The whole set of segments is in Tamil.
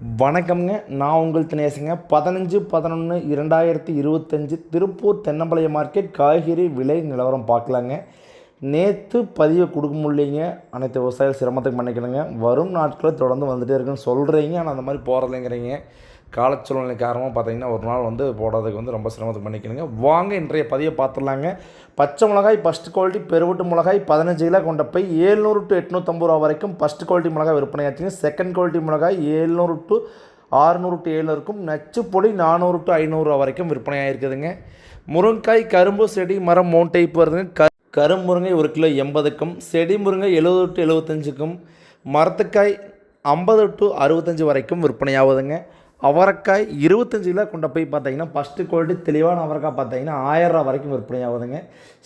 வணக்கம்ங்க. நான் உங்கள் தினேசுங்க. பதினஞ்சு பதினொன்று இரண்டாயிரத்தி இருபத்தஞ்சி திருப்பூர் தென்னம்பாளையம் மார்க்கெட் காய்கறி விலை நிலவரம் பார்க்கலாங்க. நேற்று பதிவை கொடுக்க முடியலைங்க. அனைத்து விவசாயிகள் சிரமத்துக்கு பண்ணிக்கணுங்க வரும் நாட்களில் தொடர்ந்து வந்துகிட்டே இருக்குன்னு சொல்கிறீங்க ஆனால் அந்த மாதிரி போகிறதில்லைங்கிறீங்க கால சூழ்நிலை காரணமாக பார்த்தீங்கன்னா ஒரு நாள் வந்து போடுறதுக்கு வந்து ரொம்ப சிரமத்துக்கு பண்ணிக்கணுங்க. வாங்க இன்றைய பதிவை பார்த்துடலாங்க. பச்சை மிளகாய் ஃபஸ்ட் குவாலிட்டி பெருவட்டு மிளகாய் பதினஞ்சு கிலோ கொண்ட போய் ஏழ்நூறு டு எட்நூற்றம்பது ரூபா வரைக்கும் ஃபஸ்ட் குவாலிட்டி மிளகாய் விற்பனை ஆச்சுங்க. செகண்ட் குவாலிட்டி மிளகாய் ஏழ்நூறு டு ஆறுநூறு டு ஏழ்நூறுக்கும் நச்சு பொடி நானூறு டு ஐநூறுரூவா வரைக்கும் விற்பனையாயிருக்குதுங்க முருங்காய் கரும்பு செடி மரம் மூணு டைப் வருதுங்க. க கரும்புருங்கை ஒரு கிலோ எண்பதுக்கும் செடி முருங்கை எழுபது டு எழுபத்தஞ்சுக்கும் மரத்துக்காய் ஐம்பது டு அறுபத்தஞ்சு வரைக்கும் விற்பனையாகுதுங்க. அவரைக்காய் இருபத்தஞ்சு கிலோ கொண்ட போய் பார்த்தீங்கன்னா ஃபஸ்ட்டு குவாலிட்டி தெளிவான அவரைக்காய் பார்த்தீங்கன்னா ஆயிரரூவா வரைக்கும் விற்பனை ஆகுதுங்க.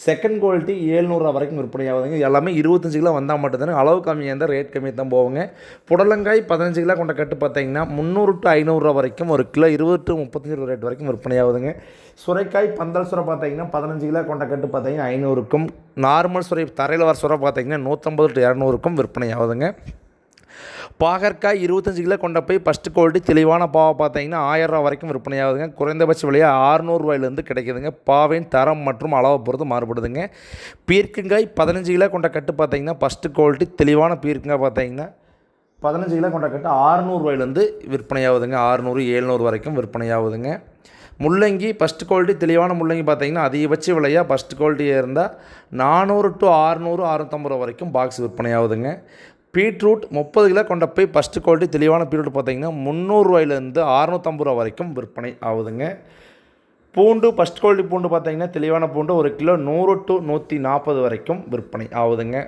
செகண்ட் குவாலிட்டி ஏழ்நூறுரூவா வரைக்கும் விற்பனை ஆகுதுங்க. எல்லாமே இருபத்தஞ்சு கிலோ வந்தால் மட்டும்தானே அளவு கம்மியாக இருந்தால் ரேட் கம்மியாக தான் போகுங்க. புடலங்காய் பதினஞ்சு கிலோ கொண்ட கட்டு பார்த்தீங்கன்னா முந்நூறு டு ஐநூறுரூவா வரைக்கும் ஒரு கிலோ இருபது டு முப்பத்தஞ்சு ரூபா ரேட் வரைக்கும் விற்பனை ஆகுதுங்க. சுரைக்காய் பந்தல் சுரை பார்த்தீங்கன்னா பதினஞ்சு கிலோ கொண்ட கட்டு பார்த்தீங்கன்னா ஐநூறுக்கும் நார்மல் சுரை தரையில் வர சுரை பார்த்தீங்கன்னா நூற்றம்பது டு இரநூறுக்கும் விற்பனை ஆகுதுங்க. பாகற்காய் இருபத்தஞ்சு கிலோ கொண்ட போய் ஃபஸ்ட்டு குவாலிட்டி தெளிவான பாவை பார்த்தீங்கன்னா ஆயிரரூவா வரைக்கும் விற்பனையாகுதுங்க. குறைந்தபட்ச விலையாக ஆறுநூறுவாயிலேருந்து கிடைக்குதுங்க. பாவின் தரம் மற்றும் அளவை பொறுத்து மாறுபடுதுங்க. பீர்க்கங்காய் பதினஞ்சு கிலோ கொண்ட கட்டு பார்த்தீங்கன்னா ஃபஸ்ட்டு குவாலிட்டி தெளிவான பீர்க்கங்காய் பார்த்தீங்கன்னா பதினஞ்சு கிலோ கொண்ட கட்டு ஆறுநூறுவாயிலேருந்து விற்பனையாகுதுங்க. ஆறுநூறு ஏழ்நூறு வரைக்கும் விற்பனையாகுதுங்க. முள்ளங்கி ஃபஸ்ட் குவாலிட்டி தெளிவான முள்ளங்கி பார்த்தீங்கன்னா அதிகபட்ச விலையாக ஃபஸ்ட் குவாலிட்டியாக இருந்தால் நானூறு டு ஆறுநூறு அறுநூத்தம்பது ரூபா வரைக்கும் பாக்ஸ் விற்பனையாகுதுங்க. பீட்ரூட் முப்பது கிலோ கொண்ட போய் ஃபஸ்ட்டு குவாலிட்டி தெளிவான பீட்ரூட் பார்த்தீங்கன்னா முந்நூறுரூவாயிலேருந்து அறுநூத்தம்பது ரூபா வரைக்கும் விற்பனை ஆகுதுங்க. பூண்டு ஃபஸ்ட் குவாலிட்டி பூண்டு பார்த்தீங்கன்னா தெளிவான பூண்டு ஒரு கிலோ நூறு டு நூற்றி நாற்பது வரைக்கும் விற்பனை ஆகுதுங்க.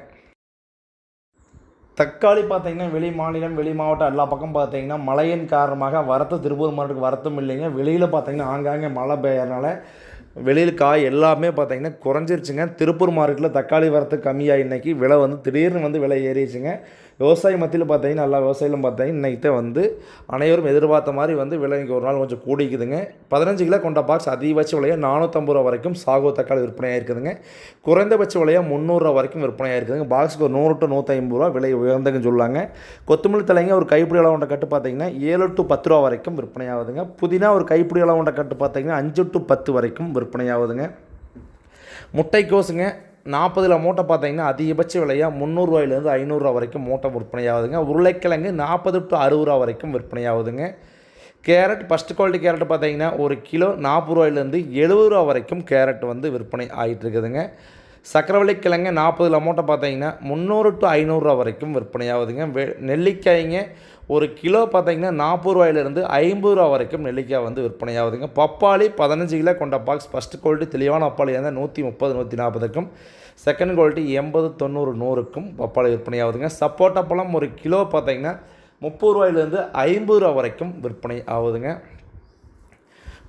தக்காளி பார்த்தீங்கன்னா வெளி மாநிலம் வெளி மாவட்டம் எல்லா பக்கம் பார்த்தீங்கன்னா மழையின் காரணமாக வரத்து திருப்பூர் மாவட்டத்துக்கு வரத்தும் இல்லைங்க. வெளியில் பார்த்தீங்கன்னா ஆங்காங்கே மழை பெய்யறனால வெளியில் காய் எல்லாமே பார்த்தீங்கன்னா குறைஞ்சிருச்சுங்க. திருப்பூர் மார்க்கெட்டில் தக்காளி வரத்து கம்மியாக இன்றைக்கி விலை வந்து திடீர்னு வந்து விலை ஏறிடுச்சுங்க. விவசாய மத்தியில் பார்த்தீங்கன்னா எல்லா விவசாயிலும் பார்த்தீங்கன்னா இன்றைக்கி வந்து அனைவரும் எதிர்பார்த்த மாதிரி வந்து விலை ஒரு நாள் கொஞ்சம் கூடிக்குதுங்க பதினஞ்சு கிலோ கொண்ட பாக்ஸ் அதிகபட்ச விலையாக நானூற்றம்பது ரூபா வரைக்கும் சாகோ தக்காளி விற்பனையாக இருக்குதுங்க. குறைந்தபட்ச விலையாக முந்நூறுரூவா வரைக்கும் விற்பனையாக இருக்குதுங்க. பாக்ஸுக்கு ஒரு நூறு டு நூற்றி ரூபா விலை உயர்ந்ததுன்னு சொல்லாங்க. கொத்தமல்லி தலைங்க ஒரு கைப்பிடி அளவு கொண்ட கட்டு பார்த்தீங்கன்னா ஏழு டு பத்து ரூபா வரைக்கும் விற்பனையாகுதுங்க. புதினா ஒரு கைப்பிடி அளவு கொண்ட கட்டு பார்த்தீங்கன்னா அஞ்சு டு பத்து வரைக்கும் விற்பனையாகுதுங்க. முட்டைக்கோசுங்க நாற்பதுல மூட்டை பார்த்தீங்கன்னா அதிகபட்ச விலையாக முந்நூறுரூவாயிலேருந்து ஐநூறுரூவா வரைக்கும் மூட்டை விற்பனையாகுதுங்க. உருளைக்கிழங்கு நாற்பது டு அறுபது ரூபா வரைக்கும் விற்பனையாகுதுங்க. கேரட் ஃபஸ்ட் குவாலிட்டி கேரட் பார்த்தீங்கன்னா ஒரு கிலோ நாற்பது ரூபாயிலேருந்து எழுபது ரூபா வரைக்கும் கேரட் வந்து விற்பனை ஆகிட்டு இருக்குதுங்க சக்கரவள்ளி கிழங்கு நாற்பதுல மூட்டை பார்த்தீங்கன்னா முந்நூறு டு ஐநூறுரூவா வரைக்கும் விற்பனையாகுதுங்க. வெ நெல்லிக்காய்ங்க ஒரு கிலோ பார்த்தீங்கன்னா நாற்பது ரூபாயிலேருந்து ஐம்பது ரூபா வரைக்கும் நெல்லிக்காய் வந்து விற்பனையாகுதுங்க. பப்பாளி பதினஞ்சு கிலோ கொண்ட பாக்ஸ் ஃபஸ்ட்டு குவாலிட்டி தெளிவான பப்பாளி இருந்தால் நூற்றி முப்பது நூற்றி நாற்பதுக்கும். செகண்ட் குவாலிட்டி எண்பது தொண்ணூறு நூறுக்கும் பப்பாளி விற்பனையாகுதுங்க. சப்போட்டா பழம் ஒரு கிலோ பார்த்தீங்கன்னா முப்பது ரூபாயிலேருந்து ஐம்பது ரூபா வரைக்கும் விற்பனை ஆகுதுங்க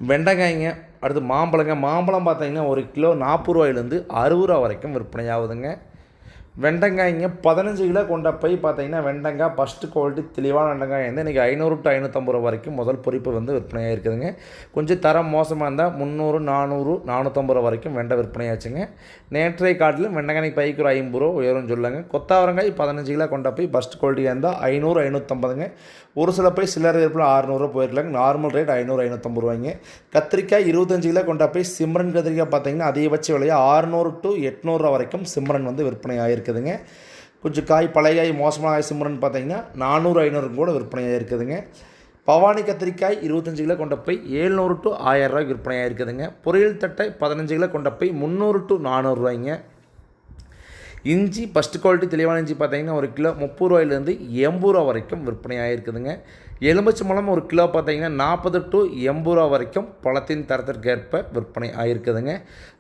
வெண்டைக்காய்ங்க அடுத்து மாம்பழங்க. மாம்பழம் பார்த்தீங்கன்னா ஒரு கிலோ நாற்பது ரூபாயிலேருந்து அறுபது ரூபா வரைக்கும் விற்பனை ஆகுதுங்க வெண்டங்காய்ங்க பதினஞ்சு கிலோ கொண்ட போய் பார்த்தீங்கன்னா வெண்டங்காய் ஃபஸ்ட்டு குவாலிட்டி தெளிவான வெண்டங்காய் வந்து இன்றைக்கி ஐநூறு டு ஐநூற்றம்பது ரூபா வரைக்கும் முதல் பொறிப்பு வந்து விற்பனையாக இருக்குதுங்க. கொஞ்சம் தரம் மோசமாக இருந்தால் முந்நூறு நானூறு நானூற்றம்பது ரூபா வரைக்கும் வெண்டை விற்பனையாச்சுங்க. நேற்றைய காட்டிலும் வெண்டங்காய்க்கு பைக்கு ஒரு ஐம்பது ரூபா உயரும்னு சொல்லுங்க கொத்தாவரங்காய் பதினஞ்சு கிலோ கொண்ட போய் ஃபஸ்ட் குவாலிட்டியாக இருந்தால் ஐநூறு ஐநூற்றம்பதுங்க ஒரு சில போய் சில்லறை இருப்பில் அறுநூறுவா போயிருக்கலாங்க. நார்மல் ரேட் ஐநூறு ஐநூற்றம்பது ரூபாய்ங்க. கத்திரிக்காய் இருபத்தஞ்சு கிலோ கொண்ட போய் சிம்ரன் கத்திரிக்காய் பார்த்தீங்கன்னா அதிகபட்ச விலையாக ஆறுநூறு டு எட்நூறுரூவா வரைக்கும் சிம்ரன் வந்து விற்பனை இருக்குதுங்க. கொஞ்சம் காய் பழைய காய் மோசமான காய் சிம்ரன் பார்த்தீங்கன்னா நானூறு ஐநூறு கூட விற்பனையாக இருக்குதுங்க. பவானி கத்திரிக்காய் இருபத்தஞ்சு கிலோ கொண்ட போய் ஏழ்நூறு டு ஆயிரரூவாய்க்கு விற்பனையாக இருக்குதுங்க. பொரியல் தட்டை பதினஞ்சு கிலோ கொண்ட போய் முந்நூறு டு நானூறுரூவாய்ங்க இஞ்சி ஃபஸ்ட்டு குவாலிட்டி தெளிவான இஞ்சி பார்த்தீங்கன்னா ஒரு கிலோ முப்பது ரூபாயிலேருந்து எண்பது ரூபா வரைக்கும் விற்பனை ஆகிருக்குதுங்க எலுமிச்சை பழம் ஒரு கிலோ பார்த்தீங்கன்னா நாற்பது டு எண்பது ரூபா வரைக்கும் பழத்தின் தரத்திற்கேற்ப விற்பனை ஆகிருக்குதுங்க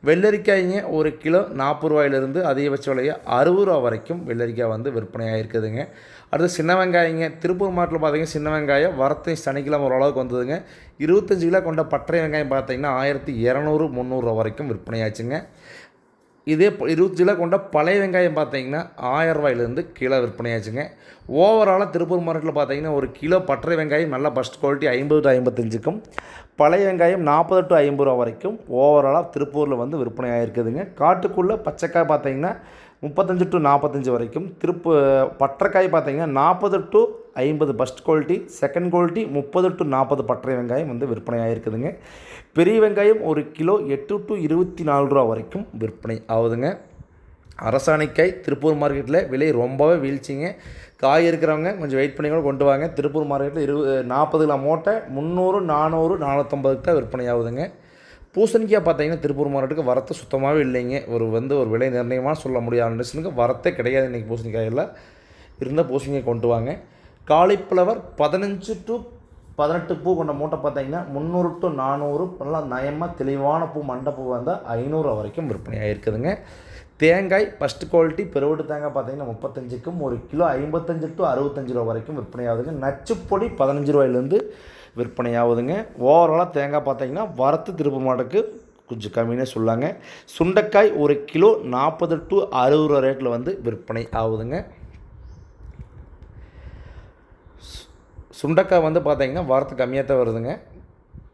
வெள்ளரிக்காய்ங்க ஒரு கிலோ நாற்பது ரூபாயிலிருந்து அதிகபட்ச விலையை அறுபது ரூபா வரைக்கும் வெள்ளரிக்காய் வந்து விற்பனை ஆகிருக்குதுங்க அடுத்து சின்ன வெங்காயங்க திருப்பூர் மாவட்டத்தில் பார்த்தீங்கன்னா சின்ன வெங்காயம் வரத்தை சனிக்கிழமை ஓரளவுக்கு வந்ததுங்க. இருபத்தஞ்சு கிலோ கொண்ட பட்டறை வெங்காயம் பார்த்தீங்கன்னா ஆயிரத்தி இரநூறு முந்நூறுரூவா வரைக்கும் விற்பனையாச்சுங்க. இதே இருபத்தஞ்சு கிலோ கொண்ட பழைய வெங்காயம் பார்த்தீங்கன்னா ஆயிரம் ரூபாயிலேருந்து கிலோ விற்பனையாச்சுங்க. ஓவராலாக திருப்பூர் மார்க்கெட்டில் பார்த்தீங்கன்னா ஒரு கிலோ பட்டறை வெங்காயம் நல்ல ஃபஸ்ட் குவாலிட்டி ஐம்பது டு ஐம்பத்தஞ்சுக்கும் பழைய வெங்காயம் நாற்பது டு ஐம்பது ரூபா வரைக்கும் ஓவராலாக திருப்பூரில் வந்து விற்பனை ஆகிருக்குதுங்க காட்டுக்குள்ளே பச்சைக்காய் பார்த்தீங்கன்னா முப்பத்தஞ்சு டு நாற்பத்தஞ்சு வரைக்கும் திருப்பு பட்டரைக்காய் பார்த்தீங்கன்னா நாற்பது டு ஐம்பது ஃபஸ்ட் குவாலிட்டி செகண்ட் குவாலிட்டி முப்பது டு நாற்பது பட்டறை வெங்காயம் வந்து விற்பனை ஆகிருக்குதுங்க பெரிய வெங்காயம் ஒரு கிலோ எட்டு டு இருபத்தி நாலு ரூபா வரைக்கும் விற்பனை ஆகுதுங்க. அரசாணிக்காய் திருப்பூர் மார்க்கெட்டில் விலை ரொம்பவே வீழ்ச்சிங்க. காய் இருக்கிறவங்க கொஞ்சம் வெயிட் பண்ணி கூட கொண்டு வாங்க. திருப்பூர் மார்க்கெட்டில் இரு நாற்பது கிலோ மூட்டை முந்நூறு நானூறு நானூற்றம்பதுக்கு தான் விற்பனை ஆகுதுங்க. பூசணிக்காய் பார்த்தீங்கன்னா திருப்பூர் மார்க்கெட்டுக்கு வரத்து சுத்தமாகவே இல்லைங்க. ஒரு வந்து ஒரு விலை நிர்ணயமாக சொல்ல முடியாத நினைச்சுங்க. வரத்தே கிடையாது இன்றைக்கி பூசணிக்காயில் இருந்தால் பூசணிக்காய் கொண்டு வாங்க. காலிஃப்ளவர் பதினஞ்சு டு பதினெட்டு பூ கொண்ட மூட்டை பார்த்தீங்கன்னா முந்நூறு டு நானூறு. நல்லா நயமாக தெளிவான பூ மண்டை பூ வந்தால் ஐநூறு வரைக்கும் விற்பனை ஆகிருக்குதுங்க தேங்காய் ஃபஸ்ட் குவாலிட்டி பெருவட்டு தேங்காய் பார்த்தீங்கன்னா முப்பத்தஞ்சுக்கும் ஒரு கிலோ ஐம்பத்தஞ்சு டு அறுபத்தஞ்சு ரூபா வரைக்கும் விற்பனை ஆகுதுங்க. நச்சுப்பொடி பதினஞ்சு ரூபாயிலேருந்து விற்பனை ஆகுதுங்க. ஓவராலாக தேங்காய் பார்த்தீங்கன்னா வரத்து திருப்பு மாட்டுக்கு கொஞ்சம் கம்மினே சொல்லாங்க. சுண்டைக்காய் ஒரு கிலோ நாற்பது டு அறுபது ரூபா ரேட்டில் வந்து விற்பனை ஆகுதுங்க. சுண்டைக்காய் வந்து பார்த்தீங்கன்னா வாரத்துக்கு கம்மியாக தான் வருதுங்க.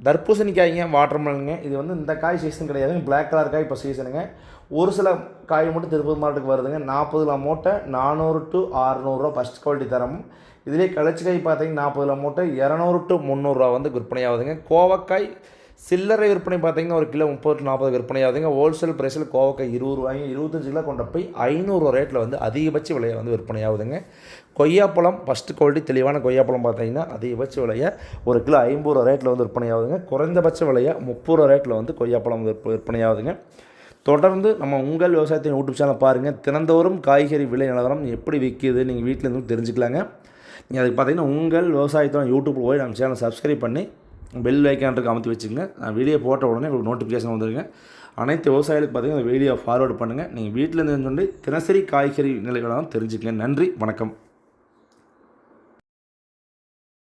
தர்பூசணிக்காய்ங்க வாட்டர்மெலனுங்க இது வந்து இந்த காய் சீசன் கிடையாதுங்க பிளாக் கலர் காய் இப்போ சீசனுங்க ஒரு சில காய் மட்டும் திருப்பதி மாவட்டத்துக்கு வருதுங்க. நாற்பது கிலோ மூட்டை நானூறு டு அறநூறுரூவா ஃபஸ்ட் குவாலிட்டி தரமும் இதிலே கழிச்சிக்காய் பார்த்தீங்கன்னா நாற்பது கிலோ மூட்டை இரநூறு டு முந்நூறுரூவா வந்து விற்பனை ஆகுதுங்க. கோவக்காய் சில்லறை விற்பனை பார்த்தீங்கன்னா ஒரு கிலோ முப்பது டு நாற்பது விற்பனை. ஆகுதுங்க ஹோல்சேல் ப்ரைஸில் கோவக்காய் இருபது ரூபாயும் இருபத்தஞ்சு கிலோ கொண்டு போய் ஐநூறுரூவா ரேட்டில் வந்து அதிகபட்ச விலையை வந்து விற்பனை ஆகுதுங்க. கொய்யாப்பழம் ஃபஸ்ட்டு குவாலிட்டி தெளிவான கொய்யாப்பழம் பார்த்தீங்கன்னா அதிகபட்ச விலையை ஒரு கிலோ ஐம்பது ரூபா ரேட்டில் வந்து விற்பனை ஆகுதுங்க. குறைந்தபட்ச விலையை முப்பது ரூபா ரேட்டில் வந்து கொய்யாப்பழம் விற்ப விற்பனை ஆகுதுங்க. தொடர்ந்து நம்ம உங்கள் விவசாயத்தின் யூடியூப் சேனல் பாருங்கள் தினந்தோறும் காய்கறி விலை நிலவரம் எப்படி விற்கிது நீங்கள் வீட்டிலேருந்து தெரிஞ்சுக்கலாங்க. நீங்கள் அதுக்கு பார்த்தீங்கன்னா உங்கள் விவசாயத்தோட யூடியூப்பில் போய் நம்ம சேனல் சப்ஸ்கிரைப் பண்ணி பெல் ஐக்கான்ட்டுக்கு அமர்த்தி வச்சுங்க நான் வீடியோ போட்ட உடனே உங்களுக்கு நோட்டிஃபிகேஷன் வந்துருங்க. அனைத்து விவசாயிகளுக்கு பார்த்தீங்கன்னா அந்த வீடியோ ஃபார்வர்டு பண்ணுங்கள் நீங்கள் வீட்டில் இருந்து சொல்லி தினசரி காய்கறி நிலைகளாக தெரிஞ்சுக்கங்க. நன்றி வணக்கம்.